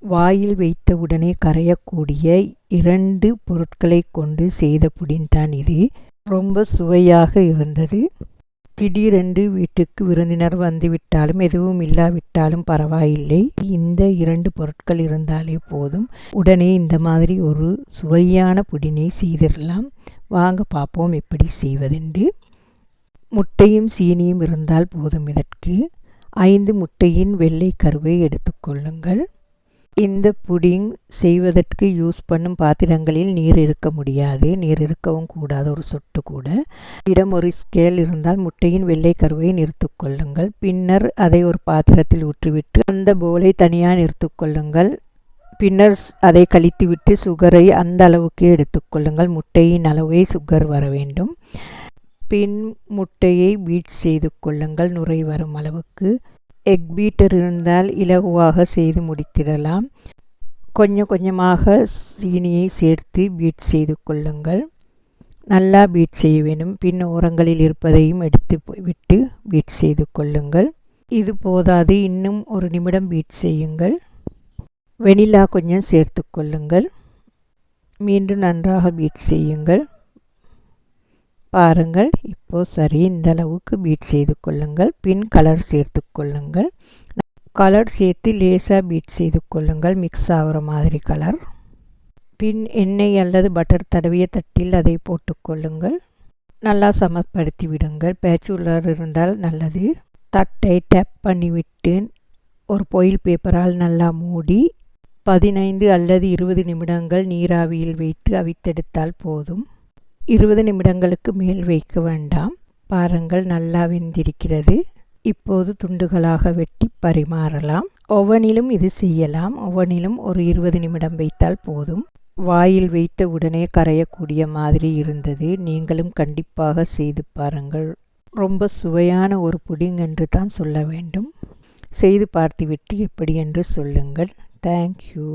வாயில் வைத்தவுடனே கரையக்கூடிய இரண்டு பொருட்களை கொண்டு செய்த புடின்தான் இது. ரொம்ப சுவையாக இருந்தது. திடீரென்று வீட்டுக்கு விருந்தினர் வந்துவிட்டாலும் எதுவும் இல்லாவிட்டாலும் பரவாயில்லை. இந்த இரண்டு பொருட்கள் இருந்தாலே போதும். உடனே இந்த மாதிரி ஒரு சுவையான புடினை செய்திடலாம். வாங்க பார்ப்போம் எப்படி செய்வதென்று. முட்டையும் சீனியும் இருந்தால் போதும் இதற்கு. ஐந்து முட்டையின் வெள்ளை கருவை எடுத்துக்கொள்ளுங்கள் இந்த புடிங் செய்வதற்கு யூஸ் பண்ணும் பாத்திரங்களில் நீர் இருக்க முடியாது. நீர் இருக்கவும் கூடாது ஒரு சொட்டு கூட. இடம் ஒரு ஸ்கேல் இருந்தால் முட்டையின் வெள்ளை கருவை நிறுத்துக்கொள்ளுங்கள் பின்னர் அதை ஒரு பாத்திரத்தில் ஊற்றிவிட்டு அந்த போலை தனியாக நிறுத்துக்கொள்ளுங்கள் பின்னர் அதை கழித்துவிட்டு சுகரை அந்த அளவுக்கு எடுத்துக்கொள்ளுங்கள் முட்டையின் அளவை சுகர் வர வேண்டும். பின் முட்டையை பீட் செய்து கொள்ளுங்கள். நுரை வரும் அளவுக்கு. எக் பீட்டர் இருந்தால் இலகுவாக செய்து முடித்திடலாம். கொஞ்சம் கொஞ்சமாக சீனியை சேர்த்து பீட் செய்து கொள்ளுங்கள். நல்லா பீட் செய்ய வேண்டும். பின் ஓரங்களில் இருப்பதையும் எடுத்து விட்டு பீட் செய்து கொள்ளுங்கள். இது போதாது. இன்னும் ஒரு நிமிடம் பீட் செய்யுங்கள். வெனிலா கொஞ்சம் சேர்த்து கொள்ளுங்கள். மீண்டும் நன்றாக பீட் செய்யுங்கள். பாருங்கள். இப்போது சரி இந்த அளவுக்கு பீட் செய்து கொள்ளுங்கள். பின் கலர் சேர்த்து கொள்ளுங்கள். கலர் சேர்த்து லேசாக பீட் செய்து கொள்ளுங்கள். மிக்ஸ் ஆகிற மாதிரி கலர் பின் எண்ணெய் அல்லது பட்டர் தடவிய தட்டில் அதை போட்டுக்கொள்ளுங்கள் நல்லா சமப்படுத்தி விடுங்கள். பேச்சுலர் இருந்தால் நல்லது. தட்டை டேப் பண்ணிவிட்டு ஒரு பொயில் பேப்பரால் நல்லா மூடி பதினைந்து அல்லது இருபது நிமிடங்கள் நீராவியில் வைத்து அவித்தெடுத்தால் போதும். இருபது நிமிடங்களுக்கு மேல் வைக்க வேண்டாம். பாருங்கள் நல்லா வெந்திருக்கிறது. இப்போது துண்டுகளாக வெட்டி பரிமாறலாம். ஒவ்வொன்றிலும் இது செய்யலாம். ஒவ்வொன்றிலும் ஒரு இருபது நிமிடம் வைத்தால் போதும். வாயில் வைத்த உடனே கரையக்கூடிய மாதிரி இருந்தது. நீங்களும் கண்டிப்பாக செய்து பாருங்கள். ரொம்ப சுவையான ஒரு புடிங் என்று தான் சொல்ல வேண்டும். செய்து பார்த்துவிட்டு எப்படி என்று சொல்லுங்கள். தேங்க்யூ